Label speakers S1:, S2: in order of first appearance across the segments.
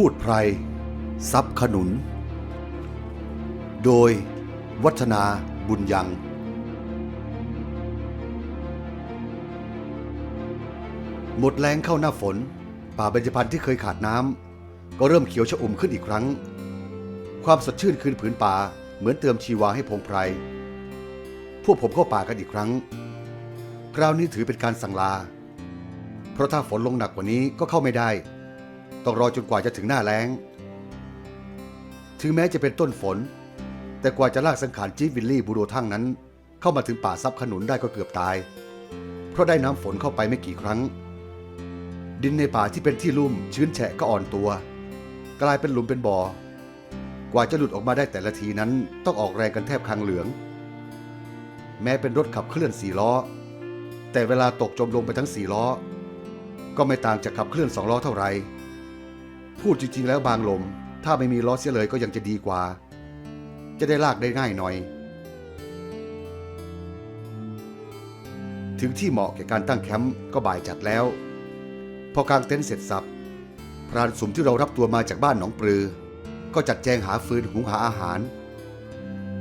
S1: พูดไพรซับขนุน โดยวัฒนาบุญยัง หมดแรงเข้าหน้าฝน ป่าเบญจพรรณที่เคยขาดน้ำก็เริ่มเขียวชอุ่มขึ้นอีกครั้ง ความสดชื่นคืนผืนป่าเหมือนเติมชีวาให้พงไพร พวกผมเข้าป่ากันอีกครั้ง คราวนี้ถือเป็นการสั่งลา เพราะถ้าฝนลงหนักกว่านี้ก็เข้าไม่ได้ ต้องรอจนกว่าจะถึงหน้าแล้ง ถึงแม้จะเป็นต้นฝน แต่กว่าจะลากสังขารจีวิลลี่บูโรทั้งนั้น เข้ามาถึงป่าซับขนุนได้ก็เกือบตาย เพราะได้น้ำฝนเข้าไปไม่กี่ครั้ง ดินในป่าที่เป็นที่ลุ่มชื้นแฉะก็อ่อนตัว กลายเป็นหลุมเป็นบ่อ กว่าจะหลุดออกมาได้แต่ละทีนั้น ต้องออกแรงกันแทบคางเหลือง แม้เป็นรถขับเคลื่อนสี่ล้อ แต่เวลาตกจมลงไปทั้งสี่ล้อก็ไม่ต่างจากขับเคลื่อนสองล้อเท่าไหร่ พูดจริงๆ แล้วบางลม ถ้าไม่มีล้อเสียเลยก็ยังจะดีกว่า จะได้ลากได้ง่ายหน่อย ถึงที่เหมาะแก่การตั้งแคมป์ก็บ่ายจัดแล้ว พอกางเต็นท์เสร็จสับพรานสุมที่เรารับตัวมาจากบ้านหนองปลือ ก็จัดแจงหาฟืนหุงหาอาหาร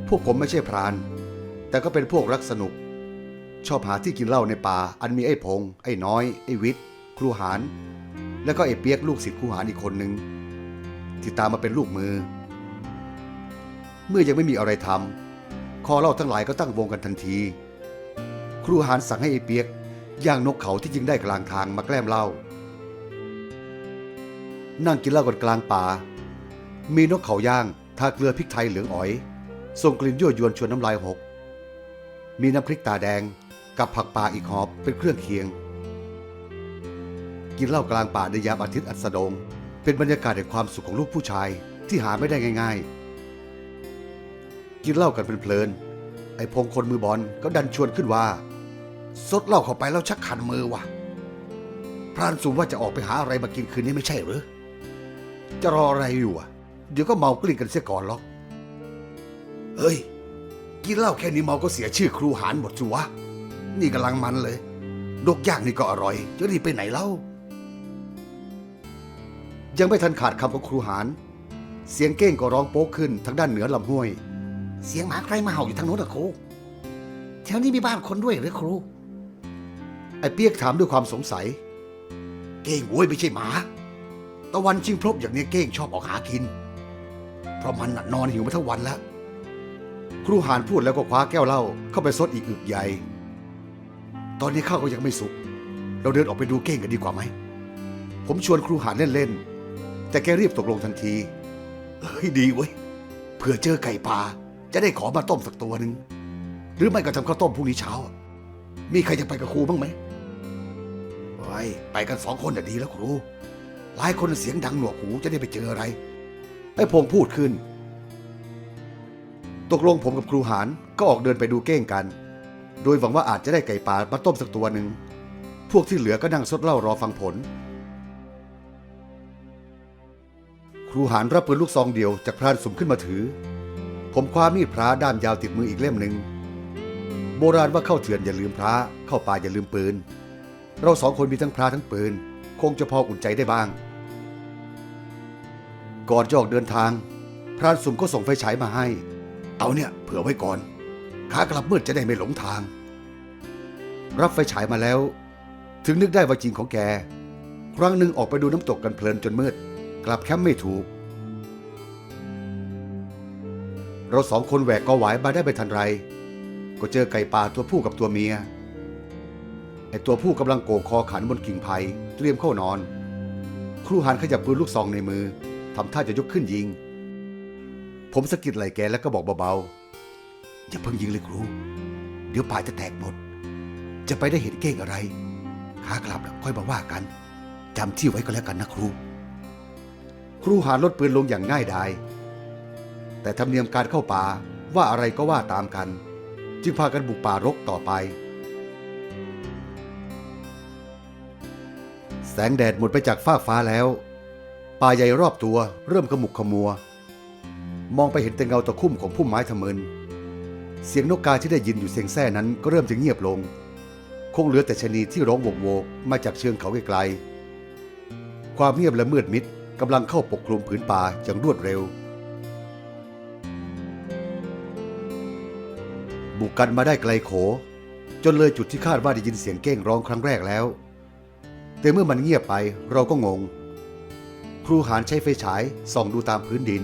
S1: พวกผมไม่ใช่พราน แต่ก็เป็นพวกรักสนุก ชอบหาที่กินเหล้าในป่า อันมีไอ้พง ไอ้น้อย ไอ้วิทย์ ครูหาน แล้วก็ไอ้เปียกลูกศิษย์ครูหานอีกคนหนึ่งที่ตามมาเป็นลูกมือ เมื่อยังไม่มีอะไรทำคอเล้าทั้งหลายก็ตั้งวงกันทันที ครูหานสั่งให้ไอ้เปียกย่างนกเขาที่ยิงได้กลางทางมาแกล้มเล้านั่งกินเหล้ากันกลางป่า มีนกเขาย่างทาเกลือพริกไทยเหลืองอ๋อยส่งกลิ่นยั่วยวนชวนน้ำลายหก มีน้ำพริกตาแดงกับผักป่าอีกหอบเป็นเครื่องเคียง กินเหล้ากลางป่าในยามอาทิตย์อัสดง เป็นบรรยากาศแห่งความสุขของลูกผู้ชายที่หาไม่ได้ง่าย ๆ กินเหล้ากันเพลินๆไอ้พงคนมือบอลก็ดันชวนขึ้นว่าสดเหล้าเข้าไปแล้วชักขันมือว่ะ พรานสูงว่าจะออกไปหาอะไรมากินคืนนี้ไม่ใช่หรือ จะรออะไรอยู่อะ เดี๋ยวก็เมากลิ้งกันเสียก่อนหรอก เฮ้ย กินเหล้าแค่นี้เมาก็เสียชื่อครูหานหมดสิวะ นี่กำลังมันเลยนกย่างนี่ก็อร่อย จะรีบไปไหนเล่า ยังไม่ทันขาดคำของครูหานเสียงเก้งก็ร้องโป๊กขึ้นทางด้านเหนือลำห้วย
S2: เสียงหมาใครมาเห่าอยู่ทางโน้นอะครูแถวนี้มีบ้านคนด้วยหรือครู
S1: ไอ้เปียกถามด้วยความสงสัย
S2: เก้งโว้ยไม่ใช่หมา
S1: ตะวันชิงพรบอย่างนี้เก้งชอบออกหากิน เพราะมันน่ะนอนหิวมาทั้งวันแล้ว ครูหานพูดแล้วก็คว้าแก้วเหล้าเข้าไปซดอีกอึกใหญ่ ตอนนี้ข้าวก็ยังไม่สุก เราเดินออกไปดูเก้งกันดีกว่าไหม ผมชวนครูหานเล่นๆ แต่แกรีบตกลงทันที เฮ้ยดีเว้ยเผื่อเจอไก่ป่าจะได้ขอมาต้มสักตัวหนึ่งหรือไม่ก็ทำข้าวต้มพรุ่งนี้เช้า มีใครจะไปกับครูบ้างไหมไว้ยไปกันสองคนน่ะดีแล้วครู หลายคนเสียงดังหนวกหูจะได้ไปเจออะไรไอ้พงพูดขึ้น ตกลงผมกับครูหานก็ออกเดินไปดูเก้งกัน โดยหวังว่าอาจจะได้ไก่ป่ามาต้มสักตัวหนึ่ง พวกที่เหลือก็นั่งซดเหล้ารอฟังผล ครูหานรับปืนลูกซองเดียวจากพรานสุ่มขึ้นมาถือ ผมคว้ามีดพระด้ามยาวติดมืออีกเล่มหนึ่งโบราณว่าเข้าเถื่อนอย่าลืมพระ เข้าป่าอย่าลืมปืน เราสองคนมีทั้งพระทั้งปืน คงจะพออุ่นใจได้บ้าง ก่อนจะออกเดินทาง พรานสุ่มก็ส่งไฟฉายมาให้ เอาเนี่ยเผื่อไว้ก่อนขากลับมืดจะได้ไม่หลงทาง รับไฟฉายมาแล้ว ถึงนึกได้ว่าจริงของแก ครั้งหนึ่งออกไปดูน้ำตกกันเพลินจนมืด กลับแคมป์ไม่ถูก เราสองคนแหวกกอหวายมาได้ไม่ทันไร ก็เจอไก่ป่าตัวผู้กับตัวเมียไอตัวผู้กำลังโกกคอขันบนกิ่งไผ่เตรียมเข้านอน ครูหันขยับปืนลูกซองในมือทำท่าจะยกขึ้นยิง ผมสะกิดไหล่แกแล้วก็บอกเบาๆ อย่าเพิ่งยิงเลยครู เดี๋ยวป่าจะแตกหมด จะไปได้เห็นเก้งอะไร ขากลับแล้วค่อยมาว่ากันจำที่ไว้ก็แล้วกันนะครู ครูหาลดปืนลงอย่างง่ายดาย แต่ธรรมเนียมการเข้าป่าว่าอะไรก็ว่าตามกัน จึงพากันบุกป่ารกต่อไป แสงแดดหมดไปจากฟ้ากฟ้าแล้ว ป่าใหญ่รอบตัวเริ่มขมุกขมัว มองไปเห็นแต่เงาตะคุ่มของพุ่มไม้ทะมินเสียงนกกาที่ได้ยินอยู่เสียงแซ่นั้นก็เริ่มจะเงียบลง คงเหลือแต่ชนีที่ร้องโวกโวกมาจากเชิงเขาไกลๆความเงียบและมืดมิด กำลังเข้าปกคลุมผืนป่าอย่างรวดเร็ว บุกกันมาได้ไกลโข จนเลยจุดที่คาดว่าได้ยินเสียงเก้งร้องครั้งแรกแล้ว แต่เมื่อมันเงียบไปเราก็งง ครูหานใช้ไฟฉายส่องดูตามพื้นดิน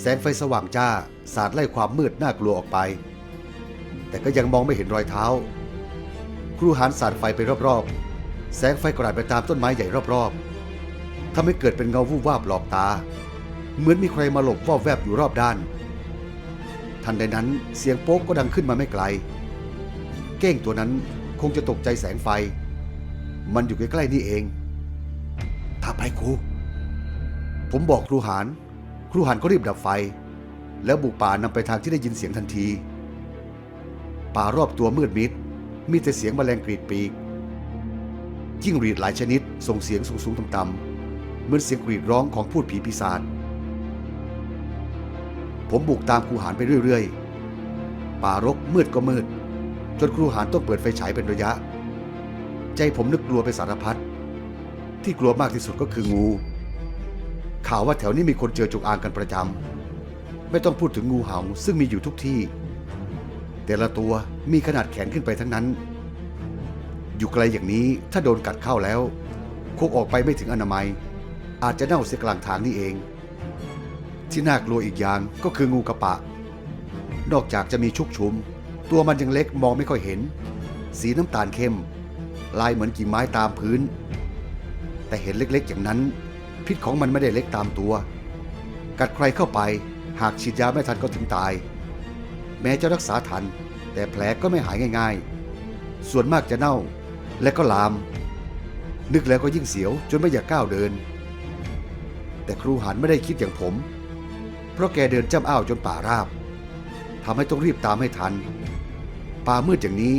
S1: แสงไฟสว่างจ้าสาดไล่ความมืดน่ากลัวออกไป แต่ก็ยังมองไม่เห็นรอยเท้า ครูหานสาดไฟไปรอบๆ แสงไฟกระดไปตามต้นไม้ใหญ่รอบๆ ทำให้เกิดเป็นเงาวูบวาบหลอกตา เหมือนมีใครมาหลบวอบแวบอยู่รอบด้าน ทันใดนั้นเสียงโป๊กก็ดังขึ้นมาไม่ไกล เก้งตัวนั้นคงจะตกใจแสงไฟ มันอยู่ใกล้ๆนี่เอง ถ้าไปครู ผมบอกครูหาน ครูหานก็รีบดับไฟ แล้วบุกป่านำไปทางที่ได้ยินเสียงทันที ป่ารอบตัวมืดมิด มีแต่เสียงแมลงกรีดปีกจิ้งหรีดหลายชนิดส่งเสียงสูงๆต่ำๆ เหมือนเสียงกรีดร้องของพูดผีปีศาจผมบุกตามครูหานไปเรื่อยๆ ป่ารกมืดก็มืด จนครูหานต้องเปิดไฟฉายเป็นระยะ ใจผมนึกกลัวไปสารพัด ที่กลัวมากที่สุดก็คืองู ข่าวว่าแถวนี้มีคนเจอจงอางกันประจำ ไม่ต้องพูดถึงงูเห่าซึ่งมีอยู่ทุกที่ แต่ละตัวมีขนาดแขนขึ้นไปทั้งนั้น อยู่ไกลอย่างนี้ถ้าโดนกัดเข้าแล้วคงออกไปไม่ถึงอนามัย อาจจะเน่าเสียกลางทางนี่เอง ที่น่ากลัวอีกอย่างก็คืองูกระปะ นอกจากจะมีชุกชุม ตัวมันยังเล็กมองไม่ค่อยเห็น สีน้ำตาลเข้ม ลายเหมือนกิ่งไม้ตามพื้น แต่เห็นเล็กๆอย่างนั้น พิษของมันไม่ได้เล็กตามตัว กัดใครเข้าไปหากฉีดยาไม่ทันก็ถึงตาย แม้จะรักษาทัน แต่แผลก็ไม่หายง่ายๆ ส่วนมากจะเน่าและก็ลาม นึกแล้วก็ยิ่งเสียวจนไม่อยากก้าวเดิน แต่ครูหันไม่ได้คิดอย่างผม เพราะแกเดินจ้ำอ้าวจนป่าราบทำให้ต้องรีบตามให้ทัน ป่ามืดอย่างนี้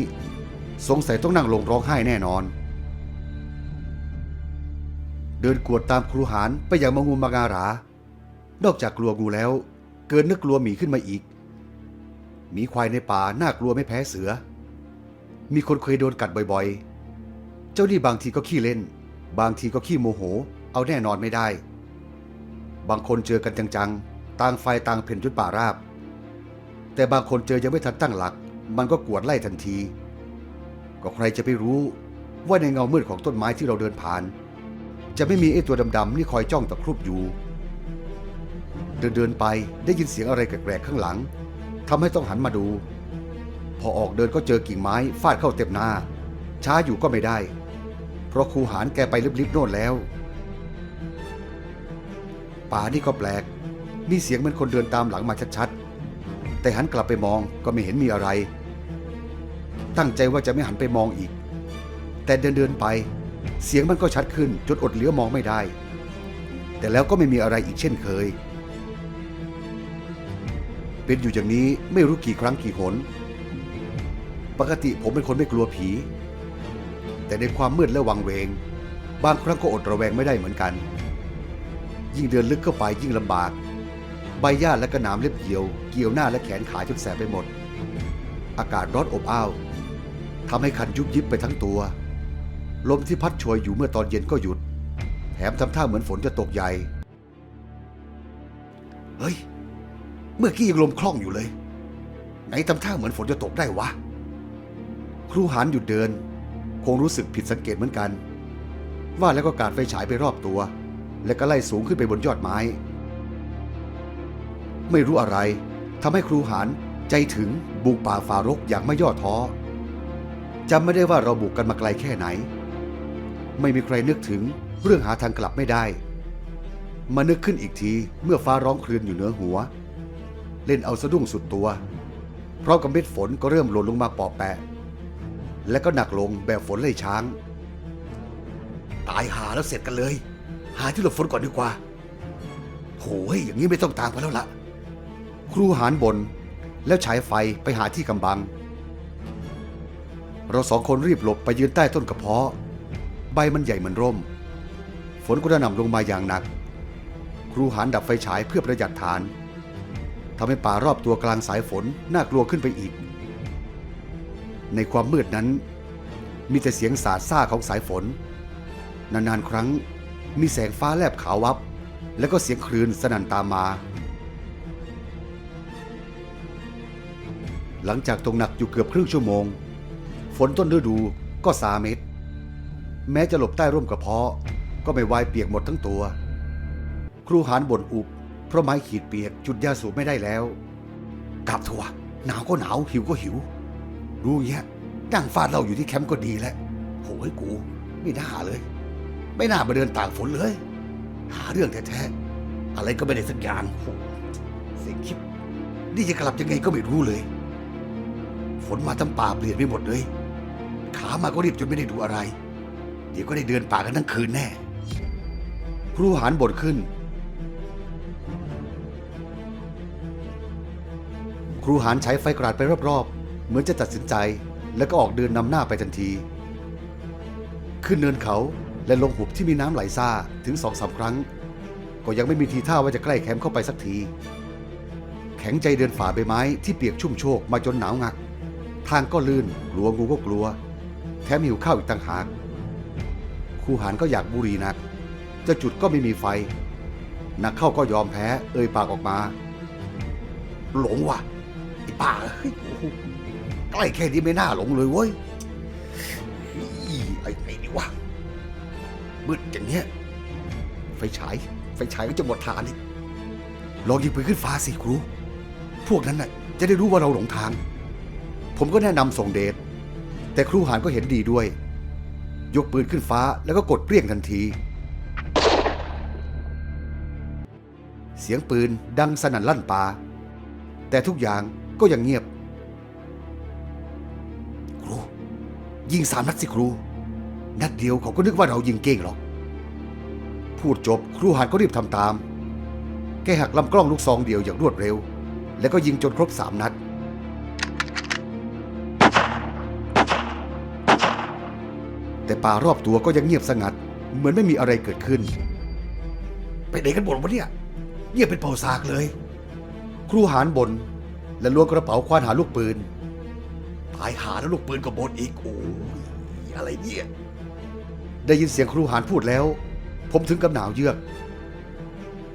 S1: สงสัยต้องนั่งลงร้องไห้แน่นอน เดินกวดตามครูหานไปอย่างมางุมมางารา นอกจากกลัวงูแล้ว เกินนึกกลัวหมีขึ้นมาอีก หมีควายในป่าน่ากลัวไม่แพ้เสือ มีคนเคยโดนกัดบ่อยๆ เจ้านี่บางทีก็ขี้เล่น บางทีก็ขี้โมโห เอาแน่นอนไม่ได้ บางคนเจอกันจังๆ ต่างไฟต่างเพ่นจนป่าราบ แต่บางคนเจอยังไม่ทันตั้งหลัก มันก็กวดไล่ทันที ก็ใครจะไปรู้ว่าในเงามืดของต้นไม้ที่เราเดินผ่าน จะไม่มีไอ้ตัวดำๆนี่คอยจ้องตะครุบอยู่ เดินเดินๆไปได้ยินเสียงอะไรแปลกๆข้างหลังทำให้ต้องหันมาดู พอออกเดินก็เจอกิ่งไม้ฟาดเข้าเต็มหน้า ช้าอยู่ก็ไม่ได้ เพราะครูหานแกไปลิบๆโน่นแล้ว ป่านี่ก็แปลก มีเสียงเหมือนคนเดินตามหลังมาชัดๆ แต่หันกลับไปมองก็ไม่เห็นมีอะไร ตั้งใจว่าจะไม่หันไปมองอีก แต่เดินเดินไป เสียงมันก็ชัดขึ้นจนอดเหลือมองไม่ได้ แต่แล้วก็ไม่มีอะไรอีกเช่นเคย เป็นอยู่อย่างนี้ไม่รู้กี่ครั้งกี่หน ปกติผมเป็นคนไม่กลัวผี แต่ในความมืดและวังเวง บางครั้งก็อดระแวงไม่ได้เหมือนกัน ยิ่งเดินลึกเข้าไปยิ่งลำบาก ใบหญ้าและกระหนามเล็บเกี่ยว เกี่ยวหน้าและแขนขาจนแสบไปหมด อากาศร้อนอบอ้าวทำให้คันยุบยิบไปทั้งตัว ลมที่พัดโชยอยู่เมื่อตอนเย็นก็หยุด แถมทำท่าเหมือนฝนจะตกใหญ่ เฮ้ย เมื่อกี้ยังลมคล่องอยู่เลย ไหนทำท่าเหมือนฝนจะตกได้วะ ครูหานหยุดเดิน คงรู้สึกผิดสังเกตเหมือนกัน ว่าแล้วก็กาดไฟฉายไปรอบตัว และก็ไล่สูงขึ้นไปบนยอดไม้ ไม่รู้อะไรทำให้ครูหานใจถึงบุกป่าฝ่ารกอย่างไม่ย่อท้อจำไม่ได้ว่าเราบุกกันมาไกลแค่ไหน ไม่มีใครนึกถึงเรื่องหาทางกลับไม่ได้ มานึกขึ้นอีกทีเมื่อฟ้าร้องครืนอยู่เหนือหัว เล่นเอาสะดุ้งสุดตัว เพราะกับเม็ดฝนก็เริ่มหล่นลงมาปอบแปะ และก็หนักลงแบบฝนไล่ช้าง ตายหาแล้วเสร็จกันเลย หาที่หลบฝนก่อนดีกว่าโหยอย่างนี้ไม่ต้องตามกันแล้วล่ะครูหานบนแล้วฉายไฟไปหาที่กำบัง เราสองคนรีบหลบไปยืนใต้ต้นกระเพาะ ใบมันใหญ่เหมือนร่ม ฝนก็ระหน่ำลงมาอย่างหนัก ครูหานดับไฟฉายเพื่อประหยัดทานทำให้ป่ารอบตัวกลางสายฝนน่ากลัวขึ้นไปอีก ในความมืดนั้น มีแต่เสียงสาดซ่าของสายฝน นานๆครั้ง มีแสงฟ้าแลบขาววับ แล้วก็เสียงคลื่นสนั่นตามมา หลังจากตกหนักอยู่เกือบครึ่งชั่วโมง ฝนต้นฤดูก็สาเม็ด แม้จะหลบใต้ร่มกระเพาะ ก็ไม่วายเปียกหมดทั้งตัว ครูหานบ่นอุบ เพราะไม้ขีดเปียกจุดยาสูบไม่ได้แล้วกลับเถอะวหนาวก็หนาวหิวก็หิว รู้เงี้ยนั่งฟาดเราอยู่ที่แคมป์ก็ดีแล้วโหยกู ไม่น่าเลย ไม่น่ามาเดินตากฝนเลย หาเรื่องแท้ๆ อะไรก็ไม่ได้สักอย่างโหเสียงคิด นี่จะกลับยังไงก็ไม่รู้เลย ฝนมาทั้งป่าเปลี่ยนไปหมดเลย ขามาก็รีบจนไม่ได้ดูอะไร เดี๋ยวก็ได้เดินป่ากันทั้งคืนแน่ ครูหานบ่นขึ้น ครูหานใช้ไฟกราดไปรอบๆ เหมือนจะตัดสินใจ แล้วก็ออกเดินนำหน้าไปทันที ขึ้นเนินเขา และลงหุบที่มีน้ำไหลซ่าถึงสองสามครั้ง ก็ยังไม่มีทีท่าว่าจะใกล้แคมป์เข้าไปสักที แข็งใจเดินฝ่าใบไม้ที่เปียกชุ่มโชกมาจนหนาวงัก ทางก็ลื่นกลัวงูก็กลัว แถมหิวข้าวอีกต่างหากครูหานก็อยากบุรีนัก จะจุดก็ไม่มีไฟ นักเข้าก็ยอมแพ้ เอ่ยปากออกมา หลงว่ะไอ้ป่าใกล้แค่นี้ไม่น่าหลงเลยเว้ย มืดอย่างเนี้ย ไฟฉาย ไฟฉายก็จะหมดทานอีกลองยิงปืนขึ้นฟ้าสิครู พวกนั้นน่ะ จะได้รู้ว่าเราหลงทาง ผมก็แนะนำส่งเดช แต่ครูหานก็เห็นดีด้วย ยกปืนขึ้นฟ้าแล้วก็กดเปรี้ยงทันที เสียงปืนดังสนั่นลั่นป่า แต่ทุกอย่างก็ยังเงียบ ครู ยิงสามนัดสิครู นัดเดียวเขาก็นึกว่าเรายิงเก่งหรอก พูดจบครูหานก็รีบทำตาม แกหักลำกล้องลูกซองเดียวอย่างรวดเร็ว แล้วก็ยิงจนครบสามนัด แต่ป่ารอบตัวก็ยังเงียบสงัด เหมือนไม่มีอะไรเกิดขึ้น ไปไหนกันหมดวะเนี่ยเงียบเป็นเป่าซากเลย ครูหานบนและล้วงกระเป๋าควานหาลูกปืนตายหาแล้วลูกปืนก็บนอีกโอ้ยอะไรเนี่ย ได้ยินเสียงครูหานพูดแล้ว ผมถึงกับหนาวเยือก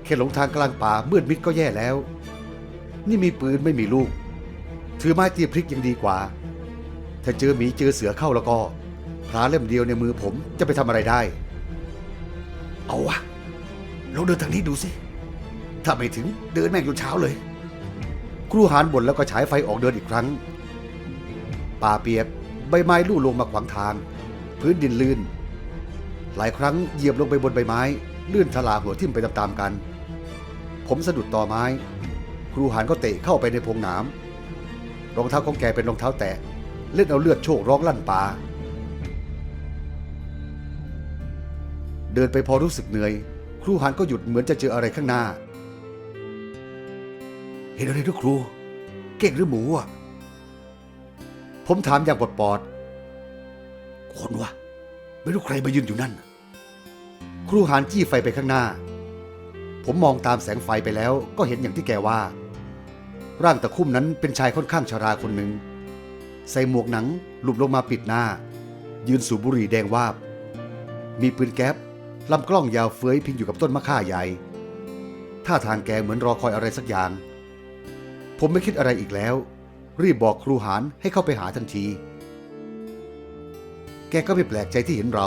S1: แค่หลงทางกลางป่ามืดมิดก็แย่แล้ว นี่มีปืนไม่มีลูก ถือไม้ตีพริกยังดีกว่า ถ้าเจอหมีเจอเสือเข้าแล้วก็พลาเล่มเดียวในมือผมจะไปทำอะไรได้ เอาวะเราเดินทางนี้ดูสิ ถ้าไม่ถึงเดินแม่งจนเช้าเลย ครูหานบ่นแล้วก็ฉายไฟออกเดินอีกครั้ง ป่าเปียกใบไม้ลู่ลงมาขวางทาง พื้นดินลื่น หลายครั้งเหยียบลงไปบนใบไม้ลื่นทลาหัวทิ่มไปตามๆกัน ผมสะดุดต่อไม้ ครูหานก็เตะเข้าไปในพงหนามรองเท้าของแกเป็นรองเท้าแตะ เล่นเอาเลือดโชกร้องลั่นป่า เดินไปพอรู้สึกเหนื่อย ครูหานก็หยุดเหมือนจะเจออะไรข้างหน้า เห็นอะไรด้วยครู เก่งหรือหมูอะผมถามอย่างปลดปอดคนวะ ไม่รู้ใครมายืนอยู่นั่น ครูหานจี้ไฟไปข้างหน้า ผมมองตามแสงไฟไปแล้วก็เห็นอย่างที่แกว่า ร่างตะคุ่มนั้นเป็นชายค่อนข้างชราคนหนึ่ง ใส่หมวกหนังหลุบลงมาปิดหน้า ยืนสูบบุหรี่แดงวาบ มีปืนแก๊ปลำกล้องยาวเฟ้ยพิงอยู่กับต้นมะข่าใหญ่ท่าทางแกเหมือนรอคอยอะไรสักอย่าง ผมไม่คิดอะไรอีกแล้ว รีบบอกครูหานให้เข้าไปหาทันที แกก็ไม่แปลกใจที่เห็นเรา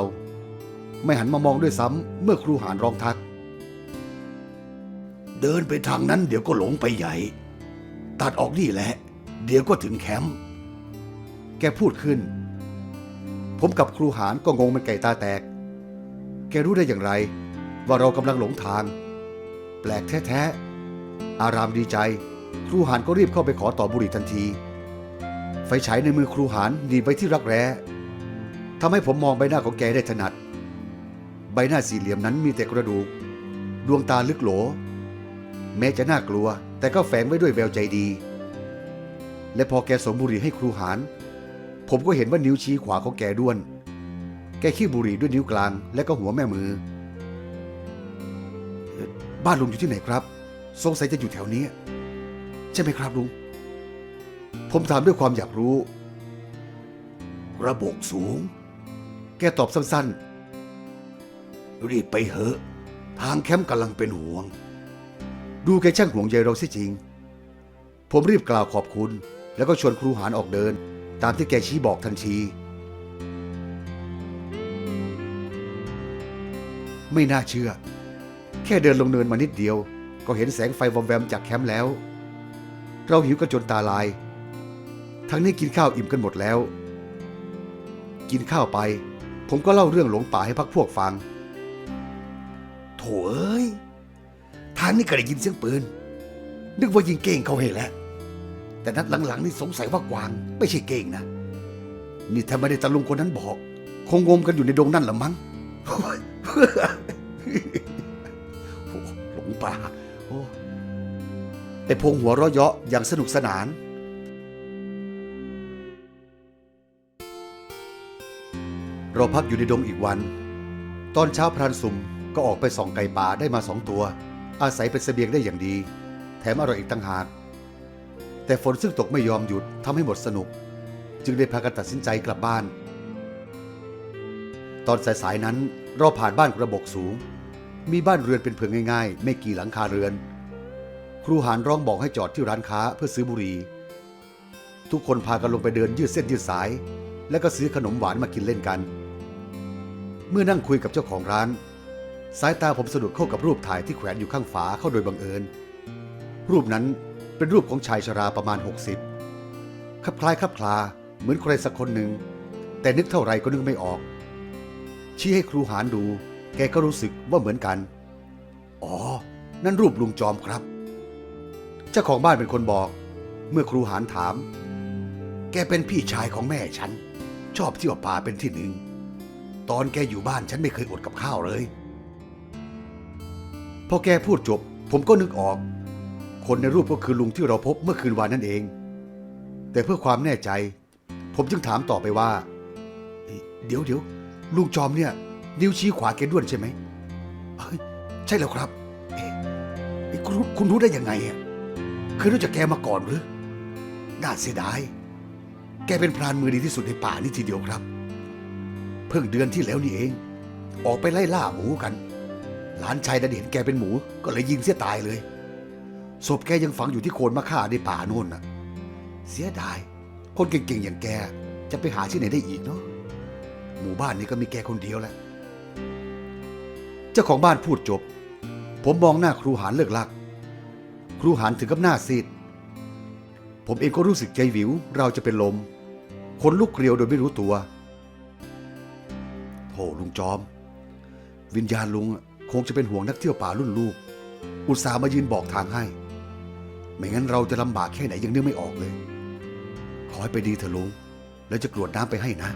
S1: ไม่หันมามองด้วยซ้ำเมื่อครูหานร้องทัก เดินไปทางนั้นเดี๋ยวก็หลงไปใหญ่ ตัดออกนี่แหละ เดี๋ยวก็ถึงแคมป์แกพูดขึ้น ผมกับครูหานก็งงเป็นไก่ตาแตก แกรู้ได้อย่างไร ว่าเรากำลังหลงทาง แปลกแท้ๆ อารามดีใจ ครูหานก็รีบเข้าไปขอต่อบุหรี่ทันที ไฟฉายในมือครูหานหนีบไปที่รักแร้ ทำให้ผมมองใบหน้าของแกได้ถนัด ใบหน้าสี่เหลี่ยมนั้นมีแต่กระดูก ดวงตาลึกโหล แม้จะน่ากลัว แต่ก็แฝงไว้ด้วยแววใจดี และพอแกส่งบุหรี่ให้ครูหานผมก็เห็นว่านิ้วชี้ขวาของแกด้วน แกขี้บุหรี่ด้วยนิ้วกลางและก็หัวแม่มือ บ้านลุงอยู่ที่ไหนครับสงสัยจะอยู่แถวนี้ ใช่ไหมครับลุง ผมถามด้วยความอยากรู้ ระบบสูง แกตอบสั้นๆ รีบไปเหอะ ทางแคมป์กำลังเป็นห่วง ดูแกช่างห่วงใยเราสิจริง ผมรีบกล่าวขอบคุณ แล้วก็ชวนครูหานออกเดิน ตามที่แกชี้บอกทันที ไม่น่าเชื่อ แค่เดินลงเนินมานิดเดียว ก็เห็นแสงไฟวอมแวมจากแคมป์แล้ว เราหิวกันจนตาลาย ทั้งนี้กินข้าวอิ่มกันหมดแล้ว กินข้าวไป ผมก็เล่าเรื่องหลงป่าให้พักพวกฟัง โถเอ้ย ทางนี้ก็ได้ยินเสียงปืน นึกว่ายิงเก่งเขาให้แล้ว แต่นัดหลังๆนี่สงสัยว่ากวาง ไม่ใช่เก่งนะ นี่ถ้าไม่ได้ตาลุงคนนั้นบอก คงงมกันอยู่ในดงนั่นละมั้งโอ้หลงป่า โอ้ไอพงหัวเราะเยาะอย่างสนุกสนาน เราพักอยู่ในดงอีกวัน ตอนเช้าพรานสุ่มก็ออกไปส่องไก่ป่าได้มาสองตัว อาศัยเป็นเสบียงได้อย่างดี แถมอร่อยอีกต่างหาก แต่ฝนซึ่งตกไม่ยอมหยุดทำให้หมดสนุก จึงได้พากันตัดสินใจกลับบ้าน ตอนสายๆนั้นเราผ่านบ้านกระบอกสูง มีบ้านเรือนเป็นเพิงง่ายๆ ไม่กี่หลังคาเรือน ครูหานร้องบอกให้จอดที่ร้านค้าเพื่อซื้อบุหรี่ทุกคนพากันลงไปเดินยืดเส้นยืดสาย แล้วก็ซื้อขนมหวานมากินเล่นกัน เมื่อนั่งคุยกับเจ้าของร้าน สายตาผมสะดุดเข้ากับรูปถ่ายที่แขวนอยู่ข้างฝาเข้าโดยบังเอิญ รูปนั้นเป็นรูปของชายชราประมาณ 60คลับคล้ายคลับคลาเหมือนใครสักคนหนึ่ง แต่นึกเท่าไรก็นึกไม่ออก ชี้ให้ครูหานดู แกก็รู้สึกว่าเหมือนกัน อ๋อ นั่นรูปลุงจอมครับ เจ้าของบ้านเป็นคนบอก เมื่อครูหานถาม แกเป็นพี่ชายของแม่ฉัน ชอบเที่ยวป่าเป็นที่หนึ่ง ตอนแกอยู่บ้านฉันไม่เคยอดกับข้าวเลย พอแกพูดจบ ผมก็นึกออก คนในรูปก็คือลุงที่เราพบเมื่อคืนวานนั่นเอง แต่เพื่อความแน่ใจ ผมจึงถามต่อไปว่า เดี๋ยวเดี๋ยวลุงจอมเนี่ย นิ้วชี้ขวาแกด้วนใช่ไหมใช่แล้วครับคุณคุณรู้ได้ยังไงอะเคยรู้จักแกมาก่อนหรือน่าเสียดาย แกเป็นพรานมือดีที่สุดในป่านี่ทีเดียวครับ เพิ่งเดือนที่แล้วนี่เอง ออกไปไล่ล่าหมูกันหลานชายดันเห็นแกเป็นหมูก็เลยยิงเสียตายเลยศพแกยังฝังอยู่ที่โคนมะข่าในป่าโน่นน่ะ เสียดาย คนเก่งๆอย่างแกจะไปหาที่ไหนได้อีกเนาะหมู่บ้านนี้ก็มีแกคนเดียวแหละเจ้าของบ้านพูดจบ ผมมองหน้าครูหานเลิกลัก ครูหานถึงกับหน้าซีดผมเองก็รู้สึกใจวิวเราจะเป็นลม คนลุกเกลียวโดยไม่รู้ตัว ลุงจอม วิญญาณลุงคงจะเป็นห่วงนักเที่ยวป่ารุ่นลูก อุตส่าห์มายืนบอกทางให้ ไม่งั้นเราจะลำบากแค่ไหนยังนึกไม่ออกเลย ขอให้ไปดีเถอะลุง แล้วจะกรวดน้ำไปให้นะ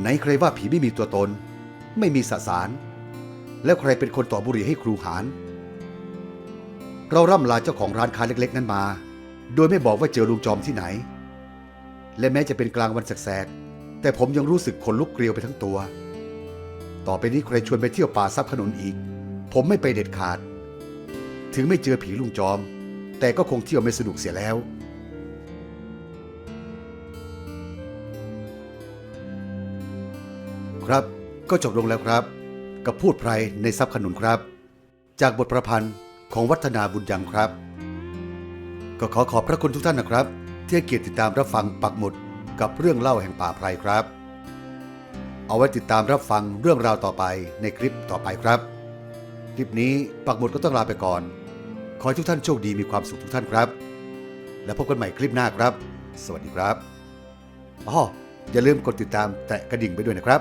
S1: ไหนใครว่าผีไม่มีตัวตน ไม่มีสสาร แล้วใครเป็นคนต่อบุหรี่ให้ครูหานเราร่ำลาเจ้าของร้านค้าเล็ก ๆ นั้นมา โดยไม่บอกว่าเจอลุงจอมที่ไหน และแม้จะเป็นกลางวันแสกๆ แต่ผมยังรู้สึกขนลุกเกลียวไปทั้งตัว ต่อไปนี้ใครชวนไปเที่ยวป่าซับขนุนอีก ผมไม่ไปเด็ดขาด ถึงไม่เจอผีลุงจอม แต่ก็คงเที่ยวไม่สนุกเสียแล้วครับก็จบลงแล้วครับ กับพูดไพรในซับขนุนครับ จากบทประพันธ์ของวัฒนาบุญยังครับ ก็ขอขอบพระคุณทุกท่านนะครับ ที่ให้เกียรติติดตามรับฟังปักหมุด กับเรื่องเล่าแห่งป่าไพรครับ เอาไว้ติดตามรับฟังเรื่องราวต่อไปในคลิปต่อไปครับ คลิปนี้ปักหมุดก็ต้องลาไปก่อน ขอให้ทุกท่านโชคดีมีความสุขทุกท่านครับ แล้วพบกันใหม่คลิปหน้าครับ สวัสดีครับอ๋ออย่าลืมกดติดตามแตะกระดิ่งไปด้วยนะครับ